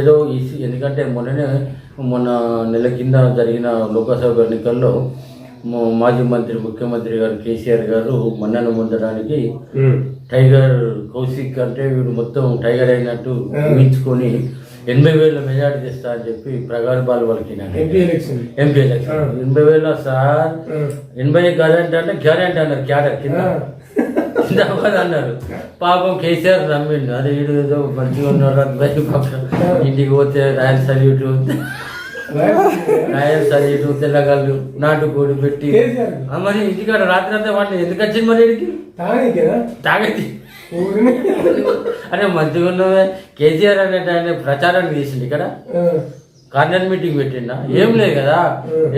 ఏదో ఈసీ ఎందుకంటే మొన్ననే మొన్న నెల కింద జరిగిన లోకసభ ఎన్నికల్లో మాజీ మంత్రి ముఖ్యమంత్రి గారు కేసీఆర్ గారు మన్నను పొందడానికి టైగర్ కౌశిక్ అంటే వీడు మొత్తం టైగర్ అయినట్టు ఊహించుకొని ఎనభై వేల మెజార్టీ తెస్తా అని చెప్పి ప్రగల్భాలు పలికినాడు ఎంపీ ఎలక్షన్. MP election. ఎనభై వేల సార్. ఎనభై గ్యారెంటీ అంటే గ్యారెంటీ అన్నారు క్యాడర్ కింద. జిందాబాద్ అన్నారు పాపం కేసీఆర్ నమ్మిండు. అదే వీడు ఏదో మంచిగా ఉన్నారు అది పక్కన. ఇంటికి పోతే రాయల్ సల్యూట్ రాయల్ సల్యూట్ తెల్లగల్లు నాటుకోడి పెట్టి. మరి ఇంటికాడ రాత్రి అంతా వాడిని ఎందుకు వచ్చింది మరి వీడికి తాగతి అరే మంచిగా ఉన్నవే. కేసీఆర్ అనేట ఆయన ప్రచారానికి తీసింది ఇక్కడ. కార్నర్ మీటింగ్ పెట్టిండా ఏం లేదు కదా.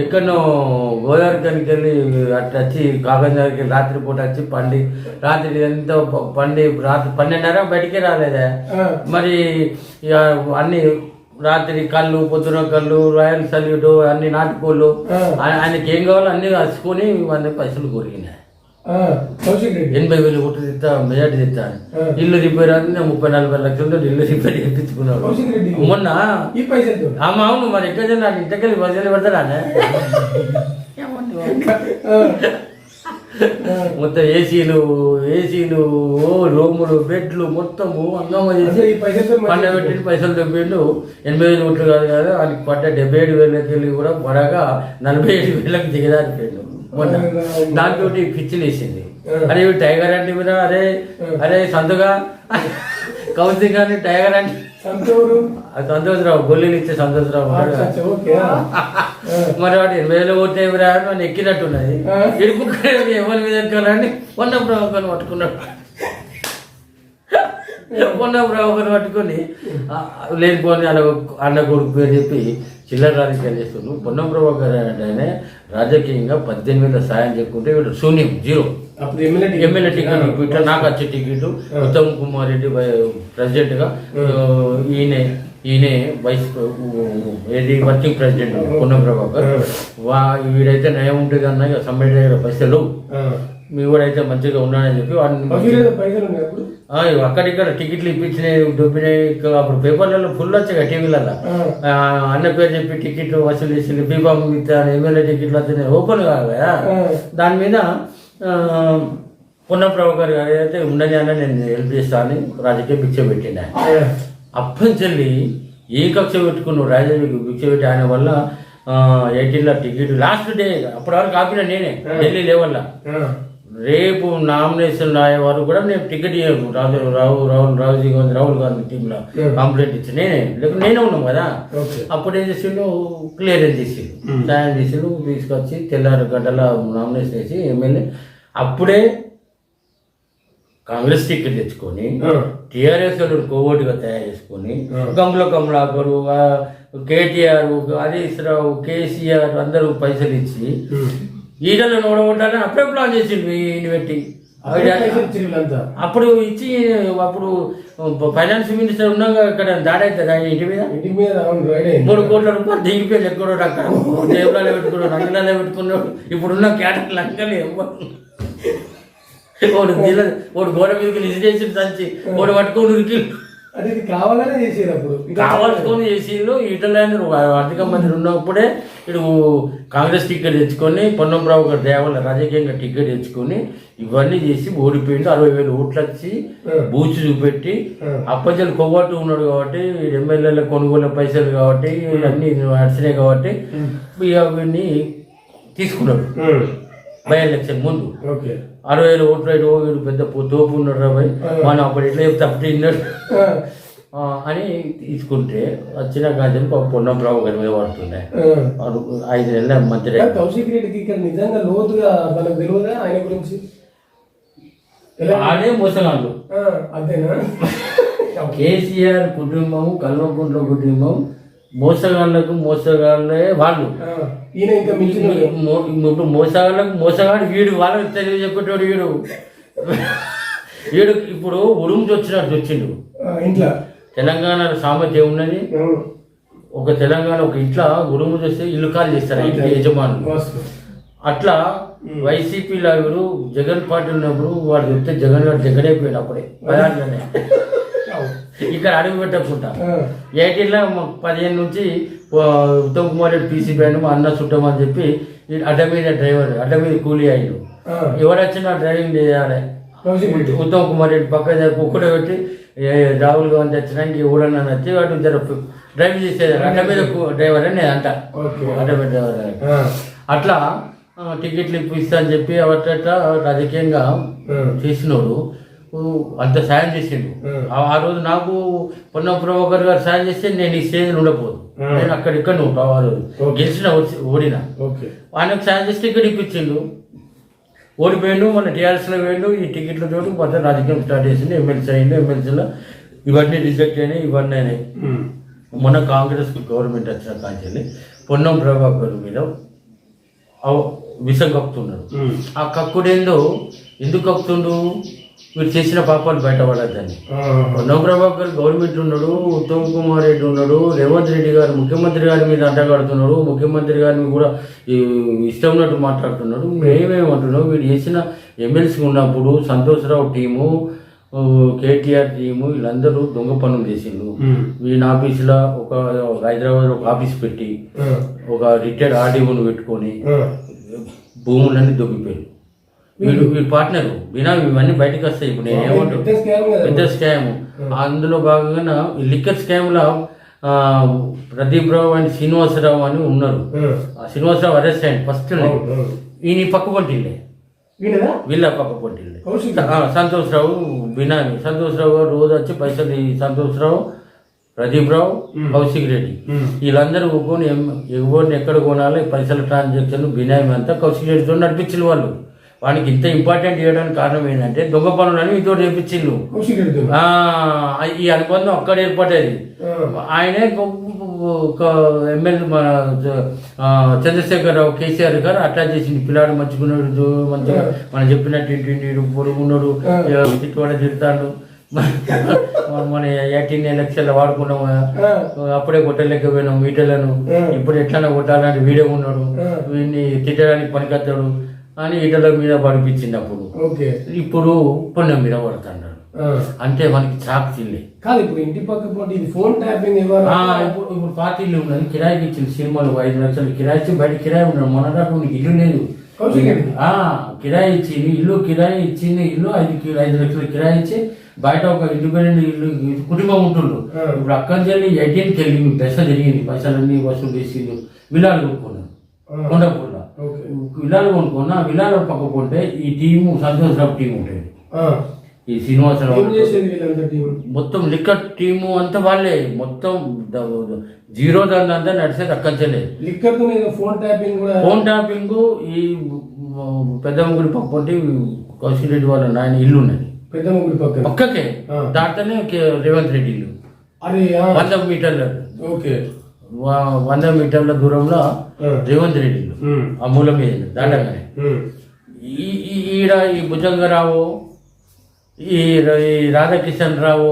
ఎక్కడో గోదావరి కనికి వెళ్ళి అట్లా వచ్చి కాగజ్ దగ్గరికి వెళ్ళి రాత్రి పూట వచ్చి పండి. రాత్రి ఎంతో పండి రాత్రి పన్నెండున్నర బయటికే రాలేదా. మరి ఇక అన్ని రాత్రి కళ్ళు పొద్దున కళ్ళు రాయల్ సల్యూట్ అన్ని నాటుకోళ్ళు. ఆయనకి ఏం కావాలో అన్ని వచ్చుకొని వంద పైసలు కొరిగినాయి కౌశిక్ రెడ్డి. ఎనభై వేలు ఓట్లు తిత్తా మెజార్టీ తిత్తా అని. ఇల్లు రిపేర్ అని ముప్పై నలభై లక్షలతో ఇల్లు రిపేర్ చేయించుకున్నాడు. కౌశిక్ రెడ్డి. మొన్న ఈ పైసలు అవును మరి ఎక్కడ నాకు ఇంతకెళ్ళి పైసలు పెడతాడా మొత్తం ఏసీలు ఏసీలు ఓ రూములు బెడ్లు మొత్తము అంగమ్మ చేసి పండ పెట్టి పైసలు దొబ్బిండు ఎనభై వేలు ఓట్లు కాదు కదా ఆయనకి పడ్డ డెబ్బై ఏడు వేలకి వెళ్ళి కూడా పడగా నలభై ఏడు వేలకు దిగదారిపోయిండు. మొన్న. దాంతో పిచ్చిలు వేసింది. అరే టైగర్ అంటే మీరు అరే అరే సందుగా. కౌన్సిలింగ్ అని టైగర్ అంటే సంతోషరావు గొల్లీలు ఇచ్చే సంతోషరావు మరి వాడు ఎనభై వేలు ఓటే అని ఎక్కినట్టున్నది. ఇడుపుకొని ఎవరి మీద ఎక్కాలని పొన్న ప్రవకని పట్టుకున్నాడు. పొన్న ప్రవకని పట్టుకొని లేనిపోని అలా అన్న కొడుకు పేరు చెప్పి చిల్లర రాజకీయాలు చేస్తున్నాడు పొన్నం ప్రభాకర్ అంటే రాజకీయంగా పద్దెనిమిది సాయం చెప్పుకుంటే వీడు శూన్యం జీరో. అప్పుడు ఎమ్మెల్యే టికెట్. ఇట్లా నాకు వచ్చే టికెట్ ఉత్తమ్ కుమార్ రెడ్డి ప్రెసిడెంట్గా ఆ, ఈయన ఈయన వైస్ ఏది వర్కింగ్ ప్రెసిడెంట్ పొన్నం ప్రభాకర్. వా వీడైతే నయం ఉంటుంది అన్న ఇక సమ్మెట్ దగ్గర పైసలు. మీ వాడైతే మంచిగా ఉన్నాడని చెప్పి వాడిని అక్కడిక్కడ టికెట్లు ఇప్పించినాయి ఇక అప్పుడు పేపర్లలో ఫుల్ వచ్చాయి టీవీలలో. అన్న పేరు చెప్పి టికెట్లు వసూలు చేసి బీబాబు ఇస్తాను ఎమ్మెల్యే టికెట్లు వస్తున్నాయి ఓపెన్ కాదు కదా. దాని మీద పొన్న ప్రభాకర్ గారు అయితే ఉండని అన్న నేను హెల్ప్ చేస్తాను రాజకీయ భిక్ష ఆ. అప్పంచెల్లి ఏ కక్ష పెట్టుకున్నావు రాజకీయ భిక్ష పెట్టి ఆయన వల్ల ఎయిటీన్లో టికెట్ లాస్ట్ డే అప్పటి వరకు ఆపిన నేనే ఢిల్లీ లేవల్లా. రేపు నామినేషన్ రాయే వారు కూడా నేను టికెట్ ఇవ్వను రాజు రావు రాహుల్ రావుజీ గాంధీ రాహుల్ గాంధీ టీంలో కంప్లైంట్ ఇచ్చి నేనే. లేకపోతే నేనే ఉన్నాం కదా. అప్పుడు ఏం చేసిండు? క్లియరెన్స్ చేసిండు? సాయం చేసిండు. తీసుకొచ్చి తెల్లారి గంటల నామినేషన్ వేసి ఎమ్మెల్యే అప్పుడే కాంగ్రెస్ టికెట్ తెచ్చుకొని. టీఆర్ఎస్ వాళ్ళు కోవోటుగా తయారు చేసుకొని గంగుల కమలాకరు కేటీఆర్ హరీష్ రావు కేసీఆర్ అందరూ పైసలు ఇచ్చి ఈటలను ఓడగొట్టాలని అప్పుడే ప్లాన్ చేసిండు ఈయన పెట్టి అప్పుడే ఇచ్చి అప్పుడు ఫైనాన్స్ మినిస్టర్ ఉన్నాగా ఇక్కడ దాడి అవుతుంది ఆయన ఇంటి మీద? ఇంటి మీద. మూడు కోట్ల రూపాయలు దిగిపోయి ఎక్కడోడు అక్కడ. జేబులలో పెట్టుకున్నాడు రంగులలో పెట్టుకున్నాడు. ఇప్పుడున్న క్యారెక్టర్ లంకలు వాడు దిల వాడు గోడ మీదకి నిజేసి దంచి వాడు పట్టుకొని ఉరికి అది ఇది కావాలనే చేసేది అప్పుడు. కావాల్సుకొని చేసిండు. ఈటలందరూ ఆర్థిక మంత్రి ఉన్నప్పుడే ఇటు కాంగ్రెస్ టికెట్ తెచ్చుకొని పొన్నంరావు గారి దేవాల రాజకీయంగా టికెట్ తెచ్చుకొని ఇవన్నీ చేసి ఓడిపోయిండు. అరవై వేలు ఓట్లు వచ్చి బూచి చూపెట్టి అప్పచెలు కొవ్వట్టు ఉన్నాడు కాబట్టి ఎమ్మెల్యేల కొనుగోలు పైసలు కాబట్టి అన్ని నడిచినాయి కాబట్టి వీడిని తీసుకున్నాడు. బై ఎలక్షన్ ముందు. అరవై వేలు ఓట్లు పెద్ద తోపు ఉన్నాడు రాబాయ్ మనం అప్పుడు ఎట్లా చెప్తే? అప్పుడు అని తీసుకుంటే వచ్చిన గాజులు పొన్నంరావు గారి మీద. వాడు ఐదు నెలల కానీ కౌశిక్ రెడ్డికి ఇక్కడ నిజంగా లోతుగా మనకు తెలియదా ఆయన గురించి? ఆడే మోసగాళ్ళు. అంతేనా? కేసీఆర్ కుటుంబం కల్వకుంట్ల కుటుంబం మోసగాళ్ళకు మోసగాళ్ళే వాళ్ళు. ఇప్పుడు మోసగాళ్ళకు మోసగాడు వీడు వాళ్ళకి తెలివి చెప్పేటోడు వీడు. వీడు ఇప్పుడు ఉరుముచి వచ్చినట్టు వచ్చిండు ఇంట్లో. తెలంగాణ సామర్థ్యం ఉన్నది. ఒక తెలంగాణ ఒక ఇంట్లో ఉరుము చేస్తే ఇల్లు ఖాళీ చేస్తారు ఇంటి యజమానులు. వాస్తవం. అట్లా వైసీపీ లాగుడు జగన్ పార్టీ ఉన్నప్పుడు వాడు చెప్తే జగన్ గారు జగన్ అయిపోయాడు అప్పుడే. పదార్థనే ఇక్కడ అడుగు పెట్టకుండా. ఎయిటీన్లో పదిహేను నుంచి ఉత్తమ్ కుమార్ రెడ్డి పీసీ బ్యాండ్ మా అన్న చుట్టమని చెప్పి ఈ అడ్డ మీద డ్రైవర్ అడ్డ మీద కూలీ అయ్యాడు. ఎవరు వచ్చినా డ్రైవింగ్ చేయాలి. ఉత్తమ్ కుమార్ రెడ్డి పక్క కుక్కడ పెట్టి రాహుల్ గాంధీ వచ్చినాక ఎవడన్నా వచ్చి వాడు జర డ్రైవింగ్ చేసేది అడ్డ మీద డ్రైవర్ అని నేను అంట. ఓకే. అడ్డ మీద డ్రైవర్ అట్లా టికెట్లు ఇప్పిస్తా అని చెప్పి అవట రాజకీయంగా చేసినోడు అంత సాయం చేసిండు. ఆ. రోజు నాకు పొన్నం ప్రభాకర్ గారు సాయం చేస్తే నేను ఈ స్టేజ్ ఉండకపోదు. నేను అక్కడ ఇక్కడ ఉంటావు ఆ రోజు. గెలిచిన ఓడినా. ఓకే. ఆయనకు సాయం చేస్తే ఇక్కడ ఇప్పించిండు. ఓడిపోయిండు మన టీఆర్ఎస్లో పోయిండు ఈ టికెట్ల తోటి మొత్తం రాజకీయం స్టార్ట్ చేసిండు ఎమ్మెల్సీ అయిండు ఎమ్మెల్సీలో ఇవన్నీ రిజెక్ట్ అయినాయి ఇవన్నీ అయినాయి. మొన్న కాంగ్రెస్ గవర్నమెంట్ వచ్చిన కాంచెల్లి పొన్నం ప్రభాకర్ మీద విషం కక్కుతున్నాడు ఆ కక్కుడేందో ఎందుకు కక్కుతుండు? వీడు చేసిన పాపాలు బయటపడద్దని పొన్నం ప్రభాకర్ గవర్నమెంట్ ఉన్నాడు ఉత్తమ్ కుమార్ రెడ్డి ఉన్నాడు రేవంత్ రెడ్డి గారు ముఖ్యమంత్రి గారి మీద అంటగడుతున్నాడు ముఖ్యమంత్రి గారిని కూడా ఇష్టం ఉన్నట్టు మాట్లాడుతున్నాడు. మేమేమంటున్నాం వీడు చేసిన ఎమ్మెల్సీ ఉన్నప్పుడు సంతోష్రావు టీము కేటీఆర్ టీము వీళ్ళందరూ దొంగ పనులు చేసిండు ఉమ్, వీళ్ళ ఆఫీసులో ఒక హైదరాబాద్లో ఒక ఆఫీస్ పెట్టి ఒక రిటైర్డ్ ఆర్డీఓను పెట్టుకొని భూములన్నీ దొబ్బిపోయారు వీళ్ళు వీళ్ళ పార్ట్నర్ వినా ఇవన్నీ బయటకు వస్తాయి. ఇప్పుడు నేను ఏమంటాను పెద్ద స్కామ్ అందులో భాగంగా ఈ లిక్కర్ స్కామ్లో ఆ, ప్రదీప్ రావు అండ్ శ్రీనివాసరావు అని ఉన్నారు. శ్రీనివాసరావు అరెస్ట్ అయ్యింది ఫస్ట్. ఈయన పక్క పొంటిల్లే వీళ్ళ పక్క పొంటిల్లే సంతోష్ రావు బినామీ సంతోష్ రావు గారు రోజు వచ్చి పైసలు సంతోష్ రావు ప్రదీప్ రావు కౌశిక్ రెడ్డి. వీళ్ళందరూ కొని ఎవరిని ఎక్కడ కొనాలి పైసల ట్రాన్సాక్షన్ బినామీ అంతా కౌశిక్ రెడ్డితో నడిపించిన వాళ్ళు. వానికి ఇంత ఇంపార్టెంట్ చేయడానికి కారణం ఏంటంటే దొంగ పనులని మీతో ఆ, ఈ అనుబంధం అక్కడ ఏర్పడేది ఆయనే ఎమ్మెల్యే మన ఆ, చంద్రశేఖరరావు కేసీఆర్ గారు అట్లా చేసింది పిల్లాడు మంచుకున్నాడు మంచిగా మనం చెప్పినట్టు ఇంటి పొరుగున్నాడు తిట్టువాడ తిడతాడు. మన ఎయిటీన్ ఎలక్షన్లో వాడుకున్నాము అప్పుడే కొట్టలేక పోయినాం మీటర్లను. ఇప్పుడు ఎట్లన్నా కొట్టాలని వీడియో ఉన్నాడు. వీడిని తిట్టడానికి పనికొస్తాడు. అని ఈటల మీద పడిపించింది అప్పుడు ఓకే. ఇప్పుడు పొన్నం మీద పడుతున్నాడు అంటే మనకి చాకు తిల్లే కాదు ఇప్పుడు ఇంటి పక్క ఇది ఫోన్ ట్యాపింగ్ ఇప్పుడు ఇప్పుడు పార్టీలు ఉన్నది కిరాయికి ఇచ్చింది సినిమాలు ఐదు లక్షలు కిరాయి ఇచ్చి బయట కిరాయి ఉన్నాడు మొన్నటి నీకు ఇల్లు లేదు. కిరాయి ఇచ్చింది ఇల్లు కిరాయి ఇచ్చింది ఇల్లు ఐదు ఐదు లక్షలు కిరాయి ఇచ్చి బయట ఒక ఇండిపెండెంట్ ఇల్లు కుటుంబం ఉంటుండ్రు. ఇప్పుడు అక్కడి వెళ్ళి ఎయిటీన్కి వెళ్ళి దశ జరిగింది పైసలన్నీ వసూలు చేసిండు విలాలు కొనుక్కున్నాను ఆ. విలాలు కొనుక్కున్నా విలాలు పక్క పోతే ఈ టీము సంతోషరావు టీం ఉంటుంది ఈ శ్రీనివాసరావు మొత్తం లిక్కర్ టీము అంతా వాళ్ళే. మొత్తం జీరో దాని అంతా నడిచేది అక్కర్చలేదు లిక్కర్తో ఏదో ఫోన్ ట్యాపింగ్ ఫోన్ టాపింగ్ ఈ పెద్దమ్మగుడి పక్కంటి కౌశిక్ రెడ్డి వాళ్ళ నాయన ఇల్లు ఉన్నది. పెద్ద ముగ్గురు పక్కన పక్కకే కే- రేవంత్ రెడ్డి ఇల్లు. ఆ, వంద మీటర్ల. ఓకే. వంద మీటర్ల దూరంలో. రేవంత్ రెడ్డి ఆ మూల మీద దాండగానే. ఉమ్, ఈ ఈ- ఈడ ఈ భుజంగరావు ఈ రాధాకిషన్ రావు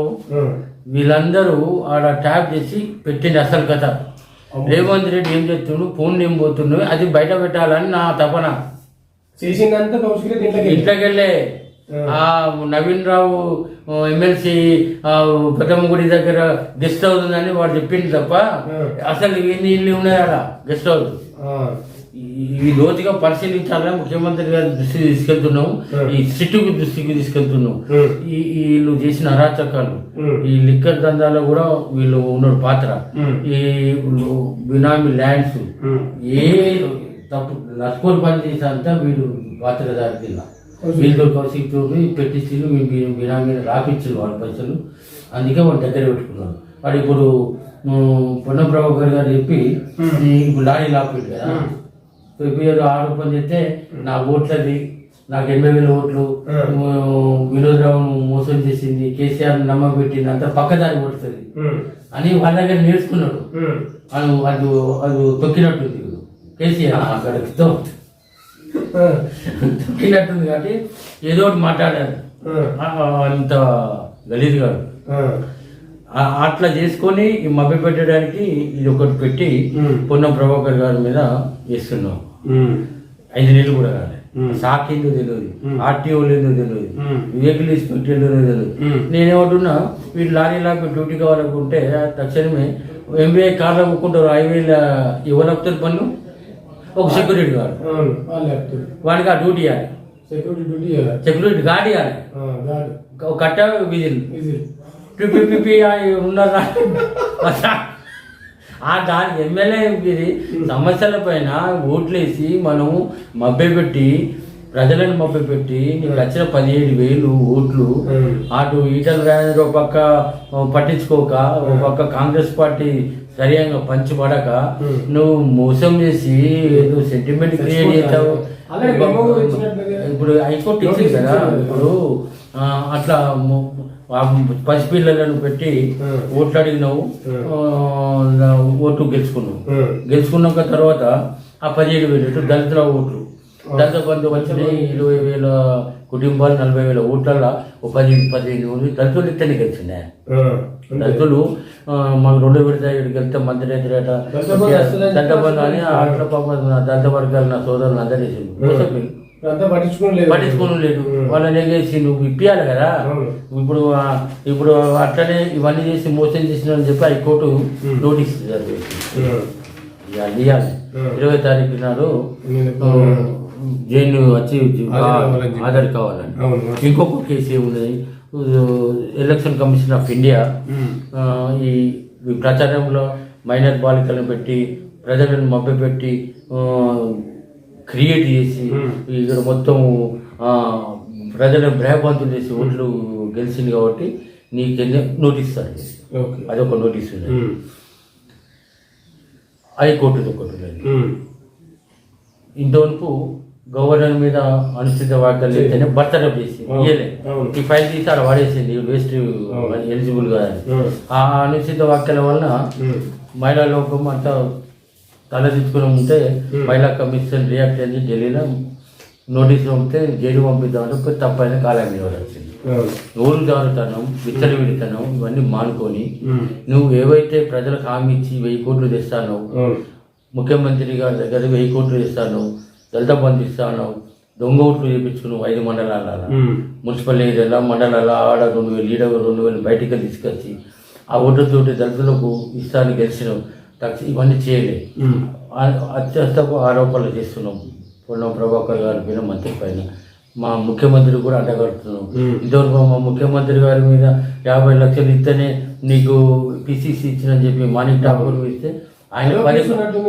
వీళ్ళందరూ ఆడ ట్యాప్ చేసి పెట్టింది అసలు కథ. రేవంత్ రెడ్డి ఏం చేస్తుండు ఫోన్ ఏం పోతున్నాడు అది బయట పెట్టాలని నా తపన. చేసిందంతా కౌశిక్ వెళ్ళి. వెళ్ళే ఆ నవీన్ రావు ఎమ్మెల్సీ పెద్దమ్మగుడి దగ్గర గెస్ట్ హౌస్ ఉందని వాడు చెప్పింది తప్ప అసలు ఎన్ని ఇల్లు ఉన్నాయి గెస్ట్ హౌస్. ఈ- లోతుగా పరిశీలించాలని ముఖ్యమంత్రి గారి దృష్టికి తీసుకెళ్తున్నాం ఈ సిట్టుకు దృష్టికి తీసుకెళ్తున్నాం ఉమ్, ఈ వీళ్ళు చేసిన అరాచకాలు ఈ లిక్కర్ దందాలో కూడా వీళ్ళు ఉన్నాడు పాత్ర. ఈ బినామీ ల్యాండ్స్. ఏ తప్పు లస్కోర్ పని చేసేంత వీడు పాత్రదారి కింద. వీళ్ళు కౌశిక్ తోటి పెట్టించి బినామీ రాపించారు వాళ్ళ పైసలు. అందుకే వాడు దగ్గర పెట్టుకున్నాడు వాడు ఇప్పుడు పొన్న ప్రభాకర్ గారు చెప్పి ఇప్పుడు లారీ లాపిండు కదా. చెప్పి ఏదో ఆరోపణ చేస్తే నా ఓట్లది నాకు ఎనభై వేల ఓట్లు వినోద్ రావు మోసం చేసింది కేసీఆర్ నమ్మకం పెట్టింది అంతా పక్కదారి కొడుతుంది ఉమ్, అని వాళ్ళ దగ్గర నేర్చుకున్నాడు. అది అది అది తొక్కినట్టుంది. ఇప్పుడు. కేసీఆర్ అక్కడ తో- ఆ, తొక్కినట్టుంది కాబట్టి ఏదో ఒకటి మాట్లాడారు. అంత గలీజ్ గారు ఆ, ఆ- అట్లా చేసుకొని ఈ మభ్య పెట్టడానికి ఇది ఒకటి పెట్టి పొన్నం ప్రభాకర్ గారి మీద వేస్తున్నాం. ఐదు నెలలు కూడా కాలేదు సాకిందో తెలియదు ఆర్టీఓ లేదో తెలియదు. వెహికల్ ఇన్స్పెక్టర్ లేదో తెలియదు. నేనేమంటున్నా వీళ్ళు లారీ లాపి డ్యూటీ కావాలనుకుంటే తక్షణమే ఎంబీఐ కార్లో ఒక్కుంటారు హైవేల ఇవ్వలేపుతారు పన్ను. ఒక సెక్యూరిటీ గార్డు అవును వాళ్ళు చెప్తారు వాడికి ఆ డ్యూటీ ఇవ్వాలి. సెక్యూరిటీ డ్యూటీ చేయాలి సెక్యూరిటీ గార్డ్ ఇవ్వాలి. కట్ట విజిల్. ఈజీ పిపి పిపి ఉన్నారా ఆ దాని ఎమ్మెల్యే సమస్యల పైన ఓట్లేసి మనం మభ్యపెట్టి ప్రజలను మభ్యపెట్టి నీకు వచ్చిన పదిహేడు వేలు ఓట్లు. అటు ఈటల రాజేంద్ర ఒక పక్క పట్టించుకోక ఒక పక్క కాంగ్రెస్ పార్టీ సరిగా పంచిపడక Hmm. నువ్వు మోసం చేసి ఏదో సెంటిమెంట్ క్రియేట్ చేస్తావు. ఇప్పుడు హైకోర్టు ఇచ్చింది కదా. ఇప్పుడు అట్లా పసిపిల్లలను పెట్టి Hmm. ఓట్లు అడిగినావు Hmm. ఓటు గెలుచుకున్నావు. గెలుచుకున్నాక తర్వాత ఆ పదిహేడు వేలు దళితుల ఓట్లు దళిత బంధు వచ్చినాయి ఇరవై వేల కుటుంబాలు నలభై వేల ఓట్లలో ఒక పది పదిహేను దళితులు ఇతని గెలిచినాయి ఆ, మాకు రెండు విడత ఇక్కడికి వెళ్తే మంత్రి దళిత బంధు అని అట్లా పాపం నా దళిత వర్గాలు నా సోదరులు అందరూ పట్టించుకోను లేదు. వాళ్ళని ఎగేసి నువ్వు ఇప్పియాలి కదా. ఇప్పుడు ఇప్పుడు అట్లనే ఇవన్నీ చేసి మోసం చేసిన అని చెప్పి హైకోర్టు నోటీస్ ఇవ్వాలి. ఇరవై తారీఖు నాడు జైలు వచ్చి హాజరు కావాలని. చెప్పి. ఆధార్ కావాలని ఇంకొక కేసు ఏమున్నది ఎలక్షన్ కమిషన్ ఆఫ్ ఇండియా ఈ ప్రచారంలో మైనర్ బాలికలను పెట్టి ప్రజలను మభ్యపెట్టి క్రియేట్ చేసి. ఇక్కడ మొత్తం ప్రజలను భయబంతులు చేసి ఓట్లు గెలిచింది కాబట్టి నీకు నోటీస్ ఓకే. అదొక నోటీస్ ఉన్నది. హైకోర్టుది ఒకటి ఉన్నది. ఇంతవరకు గవర్నర్ మీద అనుచిత వ్యాఖ్యలు చేస్తేనే బర్తరఫ్ చేసి. ఈ ఫైల్ తీసి అలా వాడేసింది. వేస్ట్. ఎలిజిబుల్ కాదని అవును. ఆ అనుచిత వ్యాఖ్యల వలన మహిళా లోకం అంతా తలదించుకుని ఉంటే. మహిళా కమిషన్ రియాక్ట్ అయింది ఢిల్లీలో. నోటీస్ పంపితే జైలు పంపిద్దామంటే తప్పైన కాలం వచ్చింది ఊరు జారుతనం విడతనం ఇవన్నీ మానుకొని నువ్వు ఏవైతే ప్రజలకు హామీ ఇచ్చి వెయ్యి కోట్లు తెస్తానో ముఖ్యమంత్రి గారి దగ్గర వెయ్యి కోట్లు ఇస్తాను దళిత బంధు ఇస్తాను దొంగ ఓట్లు చేయించుకున్నావు ఐదు మండలాల. మున్సిపల్ ఏరియాలో మండలాల ఆడ రెండు వేలు ఈడ రెండు వేలు బయటికి తీసుకొచ్చి ఆ ఓట్లతోటి దళితులకు ఇస్తాను గెలిచినావు. తక్ష ఇవన్నీ చేయలే. అత్యస్తపు ఆరోపణలు చేస్తున్నాం. పొన్నం ప్రభాకర్ గారి పైన మంత్రి పైన. మా ముఖ్యమంత్రి కూడా అడ్డగడుతున్నాం. ఇంతవరకు మా ముఖ్యమంత్రి గారి మీద యాభై లక్షలు ఇస్తేనే నీకు పిసిసి ఇచ్చినని చెప్పి మాణిక్ ఠాకూర్ ఇస్తే ఆయన పది.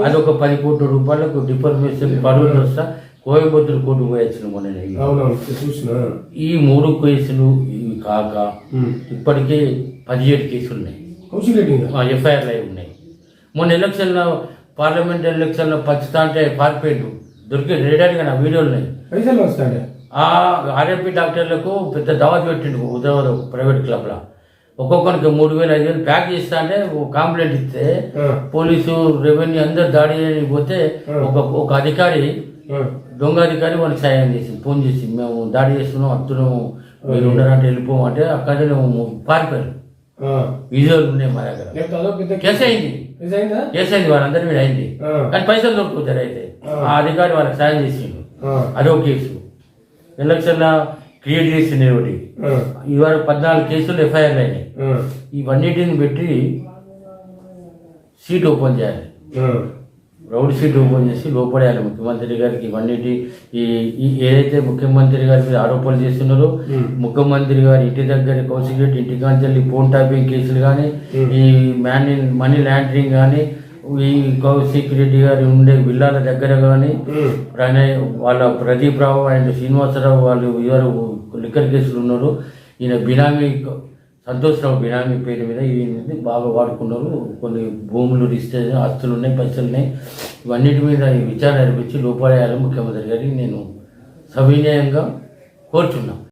అది ఒక పది కోట్ల రూపాయలకు డిఫర్మేషన్ పరువులు వస్తా కోయంబత్తూరు కోర్టు పోయొచ్చిన మొన్న ఈ మూడు కేసులు ఇవి కాక ఇప్పటికే పదిహేడు కేసులు ఉన్నాయి. ఎఫ్ఐఆర్లు అయి ఉన్నాయి. మొన్న ఎలక్షన్లో పార్లమెంట్ ఎలక్షన్లో పంచుతా అంటే పారిపోయిండు. దొరికి రేడాడిగా నా వీడియోలు ఉన్నాయి. ఆ ఆర్ఎంపీ డాక్టర్లకు పెద్ద దావత్ పెట్టిండు ఉదయం ప్రైవేట్ క్లబ్లో. ఒక్కొక్కరికి మూడు వేలు ఐదు వేలు ప్యాక్ చేస్తా అంటే కంప్లైంట్ ఇస్తే పోలీసు రెవెన్యూ అందరు దాడి పోతే ఒక ఒక అధికారి దొంగ అధికారి వాళ్ళకి సాయం చేసి ఫోన్ చేసి మేము దాడి చేస్తున్నాం వస్తున్నాము మీరు ఉన్నారంటే వెళ్ళిపోమంటే అక్కడే మేము పారిపోయారు. విజువల్ ఉన్నాయి మా దగ్గర. కేసు అయింది. కేసు అయిందా వాళ్ళందరి మీద అయింది. కానీ పైసలు దొరుకుతారు అయితే. ఆ. అధికారి వాళ్ళకి సాయం చేసిండు. అదో కేసు. ఎలక్షన్లో క్రియేట్ చేసింది ఒకటి. ఇవాళ పద్నాలుగు కేసులు ఎఫ్ఐఆర్లు అయినాయి. ఇవన్నిటిని పెట్టి సీట్ ఓపెన్ చేయాలి. రౌడ్ సీట్ ఓపెన్ చేసి లోపడేయాలి ముఖ్యమంత్రి గారికి ఇవన్నిటి ఈ ఏదైతే ముఖ్యమంత్రి గారి మీద ఆరోపణలు చేస్తున్నారో. ముఖ్యమంత్రి గారి ఇంటి దగ్గర కౌన్సిలేట్ ఇంటి కాంచెల్లి ఫోన్ ట్యాపింగ్ కేసులు కానీ. ఈ మనీ మనీ లాండరింగ్ కానీ ఈ కౌశిక్ రెడ్డి గారి ఉండే విల్లాల దగ్గర కానీ. ప్రణయ్ వాళ్ళ ప్రదీప్ రావు అండ్ శ్రీనివాసరావు వాళ్ళు ఎవరు లిక్కర్ కేసులు ఉన్నారు ఈయన బినామీ సంతోషరావు బినామీ పేరు మీద ఈయన బాగా వాడుకున్నారు. కొన్ని భూములు రిజిస్టర్ ఆస్తులు ఉన్నాయి పైసలు ఉన్నాయి ఇవన్నిటి మీద ఈ విచారణ జరిపించి లోపడేయాలి ముఖ్యమంత్రి గారికి నేను సవినయంగా కోరుచున్నాను.